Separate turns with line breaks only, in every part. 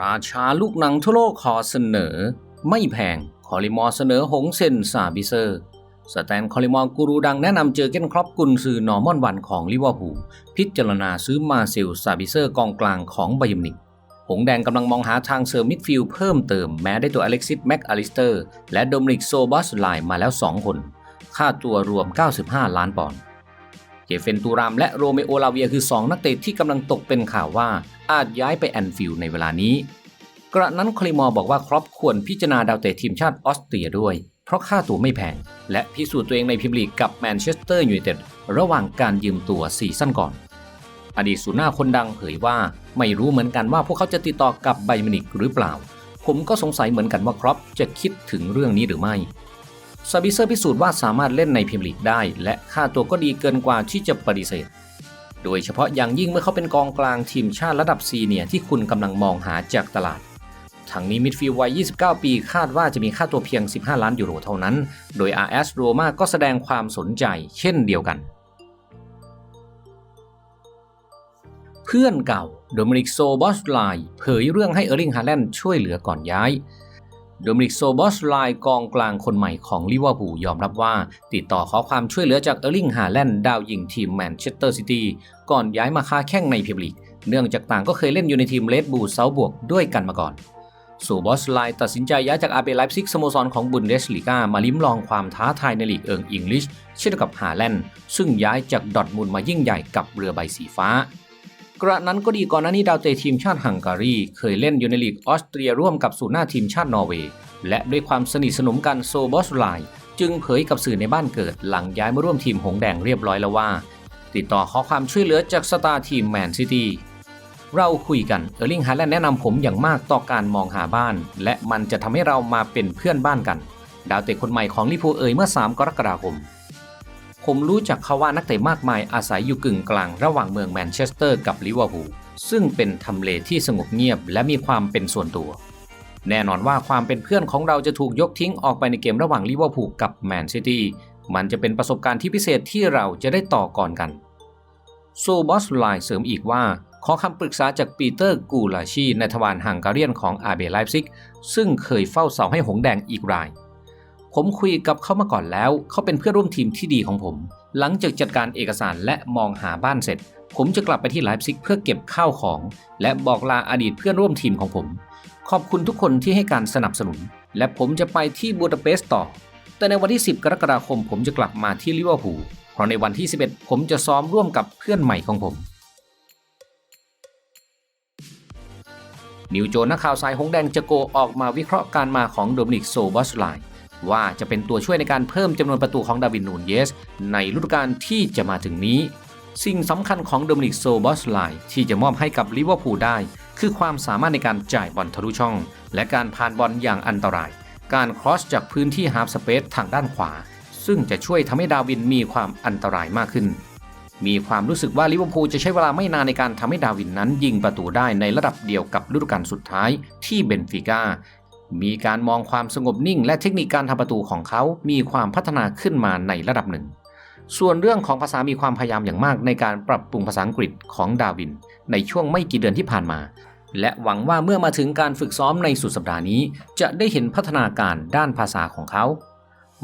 ราชาลูกหนังทั่วโลกขอเสนอ ไม่แพงคอลิมอเสนอหงเซนซาบิเซอร์สแตนคอลิมอร์กูรูดังแนะนำเจอเก้นครอปกุนซือนอร์มอนวันของลิเวอร์พูลพิจารณาซื้อมาเซลซาบิเซอร์กองกลางของไบยมนิกหงแดงกำลังมองหาทางเสริมมิดฟิลด์เพิ่มเติมแม้ได้ตัวอเล็กซิสแม็กอลิสเตอร์ และโดมินิกโซบัสไลน์มาแล้ว 2 คน ค่าตัวรวม 95 ล้านปอนด์ เจเฟนตูรามและโรเมโอลาเวียคือ 2 นักเตะที่กำลังตกเป็นข่าวว่าอาจย้ายไปแอนฟิลด์ในเวลานี้ กระนั้นคลิมอร์บอกว่าครอปควรพิจารณาดาวเตะทีมชาติออสเตรียด้วย เพราะค่าตัวไม่แพง และพิสูจน์ตัวเองในพรีเมียร์ลีกกับแมนเชสเตอร์ยูไนเต็ดระหว่างการยืมตัวซีซั่นก่อน อดีตศูนย์หน้าคนดังเผยว่าไม่รู้เหมือนกันว่าพวกเขาจะติดต่อกับไบมินิกหรือเปล่า ผมก็สงสัยเหมือนกันว่าครอปจะคิดถึงเรื่องนี้หรือไม่ ซาบิเซอร์พิสูจน์ว่าสามารถเล่นในพรีเมียร์ลีกได้ และค่าตัวก็ดีเกินกว่าที่จะปฏิเสธ โดยเฉพาะอย่างยิ่งเมื่อเขาเป็นกองกลางทีมชาติระดับซีเนียที่คุณกำลังมองหาจากตลาดทั้งนี้มิดฟิลด์วัย 29 ปีคาดว่าจะมีค่าตัวเพียง 15 ล้านยูโรเท่านั้น โดย RS Roma ก็แสดงความสนใจเช่นเดียวกัน เพื่อนเก่าโดมินิกโซบอสไลเผยเรื่องให้เออร์ลิงฮาแลนด์ช่วยเหลือก่อนย้าย โดมินิกโซบอสไลกองกลางคนใหม่ของลิเวอร์พูลยอมรับว่า ติดต่อขอความช่วยเหลือจากเออร์ลิงฮาแลนด์ดาวยิงทีมแมนเชสเตอร์ซิตี้ก่อนย้ายมาค้าแข่งในพรีเมียร์ลีกเนื่องจากต่างก็เคยเล่นอยู่ในทีมเลดบูเซาบวกด้วยกันมาก่อนโซบอสไลตัดสินใจย้ายจากอาเบไลฟ์ซิกสโมสรของบุนเดสลีกามาลิ้มลองความท้าทายในลีกเอิงอังกฤษเช่นกับฮาแลนด์ซึ่งย้ายจากดอทมุนมายิ่งใหญ่กับเรือใบสีฟ้า กระนั้นก็ดีก่อนหน้านี้ดาวเตะทีมชาติฮังการี เคยเล่นอยู่ในลีกออสเตรียร่วมกับศูนย์หน้าทีมชาตินอร์เวย์ และด้วยความสนิทสนมกันโซบอสไลจึงเผยกับสื่อในบ้านเกิดหลังย้ายมาร่วมทีมหงแดงเรียบร้อยแล้วว่าติดต่อขอความช่วยเหลือจากสตาร์ทีมแมนซิตี้เราคุยกันเออร์ลิงฮาแลนด์แนะนำผมอย่างมากต่อการมองหาบ้าน และมันจะทำให้เรามาเป็นเพื่อนบ้านกัน ดาวเตะคนใหม่ของลิพูเอยเมื่อ 3 กรกฎาคม ผมรู้จักเขาว่านักเตะมากมายอาศัยอยู่กึ่งกลางระหว่างเมืองแมนเชสเตอร์กับลิเวอร์พูลซึ่งเป็นทำเลที่สงบเงียบและมีความเป็นส่วนตัว แน่นอนว่าความเป็นเพื่อนของเราจะถูกยกทิ้งออกไปในเกมระหว่างลิเวอร์พูลกับแมนซิตี้มันจะเป็นประสบการณ์ที่พิเศษที่เราจะได้ต่อก่อนกันโซบอสไลน์เสริมอีกว่า ขอคำปรึกษาจากปีเตอร์กูลาชีในทวารฮังการียนของอาเบไลฟ์ซิก ซึ่งเคยเฝ้าเสาให้หงแดงอีกราย ผมคุยกับเขามาก่อนแล้ว เขาเป็นเพื่อนร่วมทีมที่ดีของผม หลังจากจัดการเอกสารและมองหาบ้านเสร็จ ผมจะกลับไปที่ไลฟ์ซิกเพื่อเก็บข้าวของ และบอกลาอดีตเพื่อนร่วมทีมของผม ขอบคุณทุกคนที่ให้การสนับสนุน และผมจะไปที่บูดาเปสต์ต่อ แต่ในวันที่ 10 กรกฎาคม ผมจะกลับมาที่ลิเวอร์พูล เพราะในวันที่ 11 ผมจะซ้อมร่วมกับเพื่อนใหม่ของผม นิวโจนักข่าวสายหงแดงจะโกออกมาวิเคราะห์การมาของโดมินิกโซบอสไลน์ ว่าจะเป็นตัวช่วยในการเพิ่มจำนวนประตูของดาวินนูนเยส ในฤดูกาลที่จะมาถึงนี้ สิ่งสำคัญของโดมินิกโซบอสไลที่จะมอบให้กับลิเวอร์พูลได้ คือความสามารถในการจ่ายบอลทะลุช่อง และการผ่านบอลอย่างอันตราย การครอสจากพื้นที่ฮาร์ฟสเปซทางด้านขวา ซึ่งจะช่วยทำให้ดาวินมีความอันตรายมากขึ้น มีความรู้สึกว่าลิเวอร์พูลจะใช้เวลาไม่นานในการทำให้ดาวินนั้นยิงประตูได้ในระดับเดียวกับฤดูกาลสุดท้ายที่เบนฟิก้า มีการมองความสงบนิ่ง และเทคนิคการทำประตูของเขา มีความพัฒนาขึ้นมาในระดับหนึ่ง ส่วนเรื่องของภาษามีความพยายามอย่างมากในการปรับปรุงภาษาอังกฤษของดาวิน ในช่วงไม่กี่เดือนที่ผ่านมา และหวังว่าเมื่อมาถึงการฝึกซ้อมในสุดสัปดาห์นี้ จะได้เห็นพัฒนาการด้านภาษาของเขา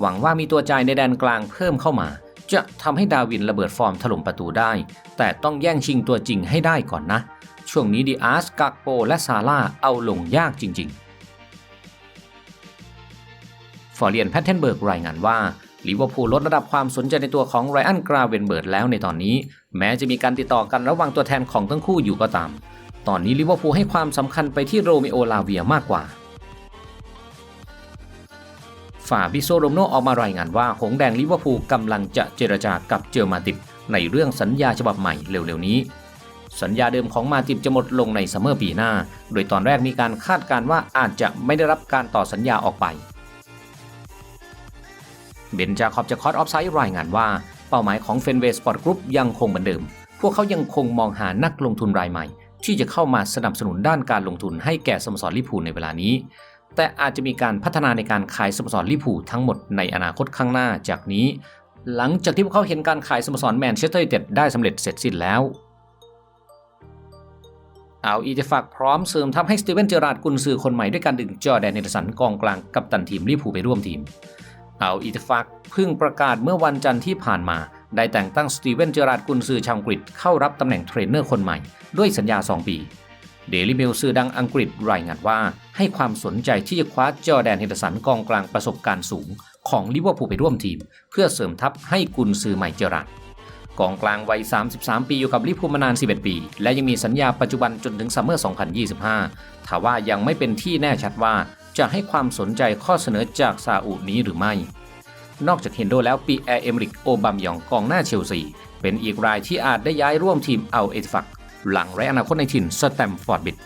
หวังว่ามีตัวใจในแดนกลางเพิ่มเข้ามา จะทำให้ดาวินระเบิดฟอร์มถล่มประตูได้ แต่ต้องแย่งชิงตัวจริงให้ได้ก่อนนะ ช่วงนี้ดีอาร์สกักโปและซาร่าเอาลงยากจริง ๆ ฟอร์เรียนแพทเทนเบิร์กรายงานว่าลิเวอร์พูลลดระดับความสนใจในตัวของไรอันกราเวนเบิร์ดแล้วในตอนนี้ แม้จะมีการติดต่อกันระหว่างตัวแทนของทั้งคู่อยู่ก็ตาม ตอนนี้ลิเวอร์พูลให้ความสำคัญไปที่โรมิโอลาเวียมากกว่าฟาบิโซโรมโนออกมารายงานว่า หงแดงลิเวอร์พูลกำลังจะเจรจากับเจอมาติบในเรื่องสัญญาฉบับใหม่เร็วๆนี้ สัญญาเดิมของมาติบจะหมดลงในซัมเมอร์ปีหน้า โดยตอนแรกมีการคาดการณ์ว่าอาจจะไม่ได้รับการต่อสัญญาออกไป เบนจาคอบจากคอร์ดออฟไซด์รายงานว่า เป้าหมายของเฟนเวสปอร์ตกรุ๊ปยังคงเหมือนเดิม พวกเขายังคงมองหานักลงทุนรายใหม่ ที่จะเข้ามาสนับสนุนด้านการลงทุนให้แก่สโมสรลิพูในเวลานี้ แต่อาจจะมีการพัฒนาในการขายสโมสรลิพูทั้งหมดในอนาคตข้างหน้าจากนี้ หลังจากที่พวกเขาเห็นการขายสโมสรแมนเชสเตอร์ยูไนเต็ดได้สำเร็จเสร็จสิ้นแล้วเอาอีเจฟักพร้อมเสริมทัพให้สตีเวนเจอราร์ดกุนซือคนใหม่ด้วยการดึงจอแดนเนอร์สันกองกลางกับตันทีมลิพูไปร่วมทีม เอาอีเจฟักเพิ่งประกาศเมื่อวันจันทร์ที่ผ่านมา ได้แต่งตั้งสตีเวนเจอราดกุนซือชาวอังกฤษเข้ารับตำแหน่งเทรนเนอร์คนใหม่ ด้วยสัญญา 2 ปีเดลิเมลซื่อดังอังกฤษรายงานว่า ให้ความสนใจที่จะคว้าจอแดนเฮนเดอร์สันกองกลางประสบการณ์สูง ของลิเวอร์พูลไปร่วมทีม เพื่อเสริมทัพให้กุนซือใหม่เจอราดกองกลางวัย 33 ปีอยู่กับลิเวอร์พูลมานาน 11 ปี และยังมีสัญญาปัจจุบันจนถึงซัมเมอร์ 2025ถ้าว่ายังไม่เป็นที่แน่ชัดว่า จะให้ความสนใจข้อเสนอจากซาอุนี้หรือไม่ นอกจากเฮนโดแล้วปีแอร์เอมริกโอบามยองกองหน้าเชลซี เป็นอีกรายที่อาจได้ย้ายร่วมทีมเอาเอติฟัก หลังและอนาคตในถิ่นสแตมฟอร์ดบิด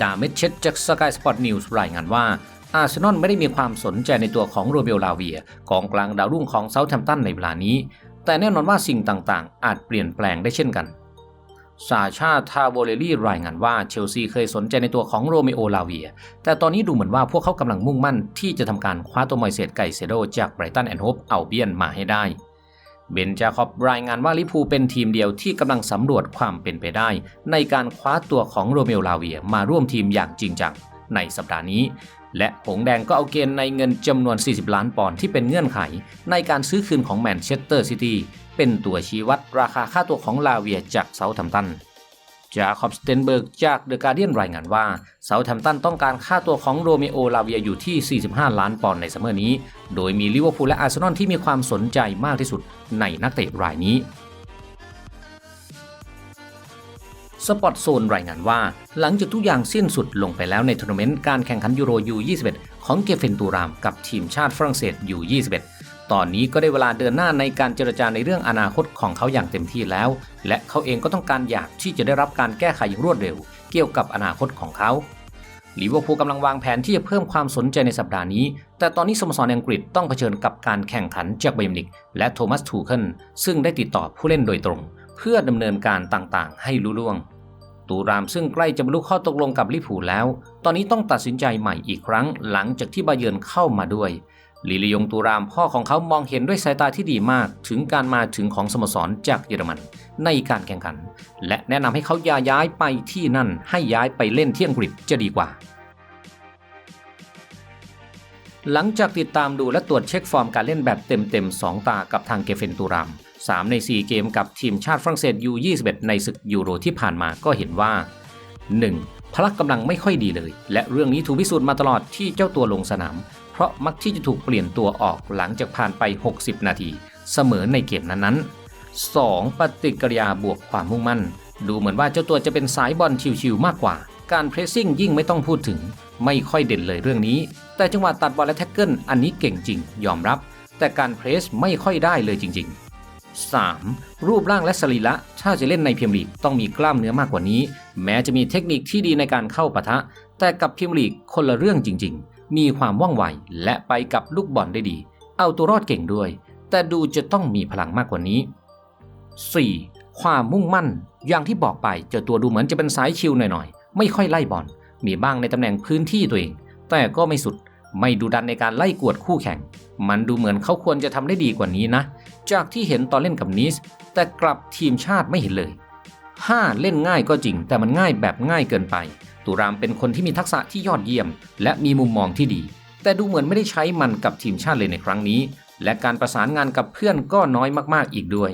ดาเมดเชตจากสกายสปอร์ตนิวส์รายงานว่า อาร์เซนอลไม่ได้มีความสนใจในตัวของโรเบลลาเวียกองกลางดาวรุ่งของเซาท์แฮมป์ตันในเวลานี้ แต่แน่นอนว่าสิ่งต่างๆ อาจเปลี่ยนแปลงได้เช่นกัน ซาชาทาโบเลลี่รายงานว่าเชลซีเคยสนใจในตัวของโรเมโอลาเวีย แต่ตอนนี้ดูเหมือนว่าพวกเขากำลังมุ่งมั่นที่จะทำการคว้าตัวมอยเซตไกเซโดจากไบรตันแอนด์โฮปเอาเบียนมาให้ได้ เบนจาคอบรายงานว่าลิพูเป็นทีมเดียวที่กำลังสำรวจความเป็นไปได้ ในการคว้าตัวของโรเมโอลาเวียมาร่วมทีมอย่างจริงจังในสัปดาห์นี้ และหงแดงก็เอาเกณฑ์ในเงินจำนวน 40 ล้านปอนด์ที่เป็นเงื่อนไข ในการซื้อคืนของแมนเชสเตอร์ซิตี้ เป็นตัวชี้วัดราคาค่าตัวของลาเวียจากเซาท์แฮมตันจาคอบสเตนเบิร์กจากเดอะการเดียนรายงานว่าเซาท์แฮมตันต้องการค่าตัวของโรเมโอลาเวียอยู่ที่ 45 ล้านปอนด์ในซัมเมอร์นี้ โดยมีลิเวอร์พูลและอาร์เซนอลที่มีความสนใจมากที่สุดในนักเตะรายนี้สปอร์ตโซนรายงานว่า หลังจากทุกอย่างสิ้นสุดลงไปแล้วในทัวร์นาเมนต์การแข่งขันยูโรยู21ของเกเฟนตูรามกับทีมชาติฝรั่งเศสยู21 ตอนนี้ก็ได้เวลาเดินหน้าในการเจรจาในเรื่องอนาคตของเขาอย่างเต็มที่แล้ว และเขาเองก็ต้องการอยากที่จะได้รับการแก้ไขอย่างรวดเร็ว เกี่ยวกับอนาคตของเขาลิเวอร์พูลกำลังวางแผนที่จะเพิ่มความสนใจในสัปดาห์นี้ แต่ตอนนี้สโมสรอังกฤษต้องเผชิญกับการแข่งขันจากไบเอมนิกและโทมัสทูเคิลซึ่งได้ติดต่อผู้เล่นโดยตรง เพื่อดำเนินการต่างๆ ให้รู้ล่วง ตูรามซึ่งใกล้จะบรรลุข้อตกลงกับลิเวอร์พูลแล้ว ตอนนี้ต้องตัดสินใจใหม่อีกครั้งหลังจากที่บาเยิร์นเข้ามาด้วย ลิลิยงตูรามพ่อของเขามองเห็นด้วยสายตาที่ดีมากถึงการมาถึงของสโมสรจากเยอรมัน ในการแข่งขัน และแนะนำให้เขาอย่าย้ายไปที่นั่นให้ย้ายไปเล่นที่อังกฤษจะดีกว่า หลังจากติดตามดูและตรวจเช็คฟอร์มการเล่นแบบเต็มๆ 2 ตากับทางเกเฟนตูราม 3 ใน 4 เกมกับทีมชาติฝรั่งเศส U21 ในศึกยูโรที่ผ่านมาก็เห็นว่า 1. พละกำลังไม่ค่อยดีเลย และเรื่องนี้ถูกพิสูจน์มาตลอดที่เจ้าตัวลงสนาม ราะมักที่จะถูกเปลี่ยนตัวออกหลังจากผ่านไป 60 นาที เสมอในเกมนั้นๆ 2. ปฏิกิริยาบวกความมุ่งมั่น ดูเหมือนว่าเจ้าตัวจะเป็นสายบอลชิวๆมากกว่า การเพรสซิ่งยิ่งไม่ต้องพูดถึง ไม่ค่อยเด่นเลยเรื่องนี้ แต่จังหวะตัดบอลและแท็กเกิลอันนี้เก่งจริง ยอมรับ แต่การเพรสไม่ค่อยได้เลยจริง ๆ 3. รูปร่างและสรีระถ้าจะเล่นในพรีเมียร์ลีกต้องมีกล้ามเนื้อมากกว่านี้ แม้จะมีเทคนิคที่ดีในการเข้าปะทะ แต่กับพรีเมียร์ลีกคนละเรื่องจริงๆ มีความว่องไวและไปกับลูกบอลได้ดี เอาตัวรอดเก่งด้วย แต่ดูจะต้องมีพลังมากกว่านี้ 4. ความมุ่งมั่น อย่างที่บอกไปเจ้าตัวดูเหมือนจะเป็นสายชิลหน่อยๆ ไม่ค่อยไล่บอล มีบ้างในตำแหน่งพื้นที่ตัวเอง แต่ก็ไม่สุด ไม่ดูดันในการไล่กวดคู่แข่ง มันดูเหมือนเขาควรจะทำได้ดีกว่านี้นะ จากที่เห็นตอนเล่นกับนิส แต่กลับทีมชาติไม่เห็นเลย 5. เล่นง่ายก็จริง แต่มันง่ายแบบง่ายเกินไป ตุรามเป็นคนที่มีทักษะที่ยอดเยี่ยม และมีมุมมองที่ดี แต่ดูเหมือนไม่ได้ใช้มันกับทีมชาติเลยในครั้งนี้ และการประสานงานกับเพื่อนก็น้อยมากๆอีกด้วย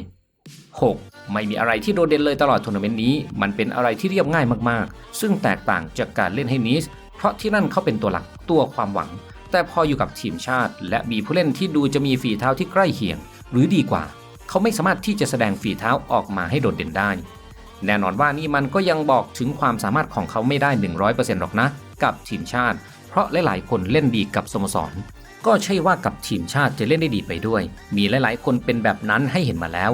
6. ไม่มีอะไรที่โดดเด่นเลยตลอดทัวร์นาเมนต์นี้ มันเป็นอะไรที่เรียบง่ายมากๆ ซึ่งแตกต่างจากการเล่นให้นิส เพราะที่นั่นเขาเป็นตัวหลักตัวความหวัง แต่พออยู่กับทีมชาติ และมีผู้เล่นที่ดูจะมีฝีเท้าที่ใกล้เคียง หรือดีกว่า เขาไม่สามารถที่จะแสดงฝีเท้าออกมาให้โดดเด่นได้ แน่นอนว่านี่มันก็ยังบอกถึงความสามารถของเขาไม่ได้ 100%หรอกนะ กับทีมชาติ เพราะหลายๆ คนเล่นดีกับสโมสร ก็ใช่ว่ากับทีมชาติจะเล่นได้ดีไปด้วย มีหลายๆ คนเป็นแบบนั้นให้เห็นมาแล้ว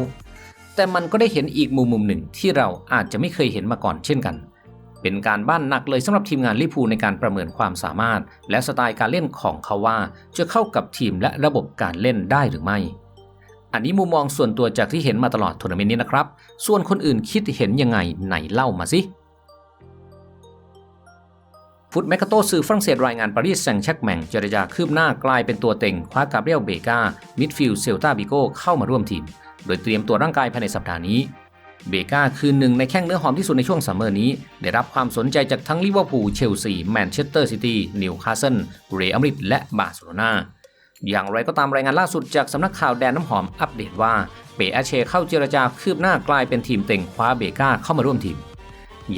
แต่มันก็ได้เห็นอีกมุมมุมหนึ่งที่เราอาจจะไม่เคยเห็นมาก่อนเช่นกัน เป็นการบ้านหนักเลยสำหรับทีมงานลิพูในการประเมินความสามารถ และสไตล์การเล่นของเขาว่า จะเข้ากับทีมและระบบการเล่นได้หรือไม่ อันนี้มุมมองส่วนตัวจากที่เห็นมาตลอดทัวร์นาเมนต์นี้นะครับ ส่วนคนอื่นคิดเห็นยังไงไหนเล่ามาสิฟุตแมกกาโตสื่อฝรั่งเศสรายงานปารีสแซงต์แชกแมงเจรจาคืบหน้ากลายเป็นตัวเต็งคว้ากาเบรียลเบกามิดฟิลด์เซลตาบิโกเข้ามาร่วมทีม โดยเตรียมตัวร่างกายภายในสัปดาห์นี้ เบก้าคือหนึ่งในแข้งเนื้อหอมที่สุดในช่วงซัมเมอร์นี้ ได้รับความสนใจจากทั้งลิเวอร์พูลเชลซีแมนเชสเตอร์ซิตี้นิวคาสเซิลเรอัลมาดริดและบาร์เซโลนา อย่างไรก็ตามรายงานล่าสุดจากสำนักข่าวแดนน้ำหอมอัปเดตว่าเปอาเชเข้าเจรจาคืบหน้ากลายเป็นทีมเต็งคว้าเบก้าเข้ามาร่วมทีม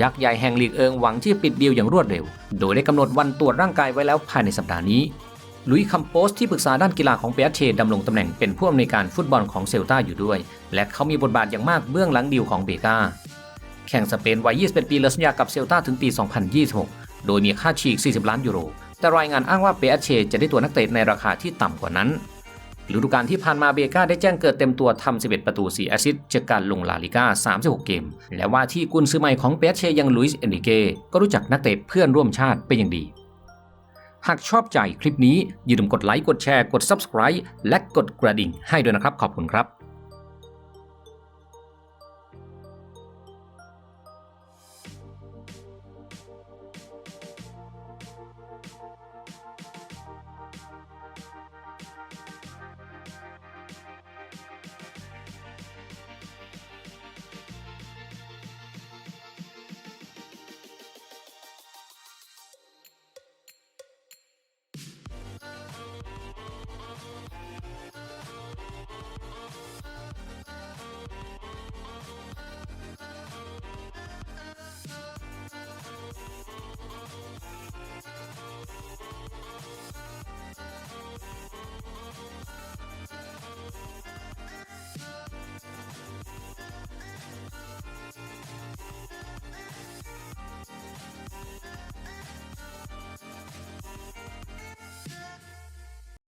ยักษ์ใหญ่แห่งลีกเอิงหวังที่ปิดดีลอย่างรวดเร็ว โดยได้กำหนดวันตรวจร่างกายไว้แล้วภายในสัปดาห์นี้ลุยคัมโปสที่ปรึกษาด้านกีฬาของเปียเชดำรงตำแหน่งเป็นผู้อำนวยการฟุตบอลของเซลตาอยู่ด้วย และเขามีบทบาทอย่างมากเบื้องหลังดีลของเบกาแข่งสเปนวัย 21 ปีเลสัญญากับเซลตาถึงปี 2026 โดยมีค่าฉีก 40 ล้านยูโร แต่รายงานอ้างว่าเปียเชจะได้ตัวนักเตะในราคาที่ต่ำกว่านั้นฤดูกาลที่ผ่านมาเบกาได้แจ้งเกิดเต็มตัวทำ 11 ประตู 4 แอสซิสต์จากการลงลาลิก้า 36 เกม และว่าที่กุนซื้อใหม่ของเปียเชยังลุยส์เอนริเกก็รู้จักนักเตะเพื่อนร่วมชาติเป็นอย่างดี หากชอบใจคลิปนี้อย่าลืมกดไลค์ กดแชร์ กด Subscribe และกดกระดิ่งให้ด้วยนะครับ ขอบคุณครับ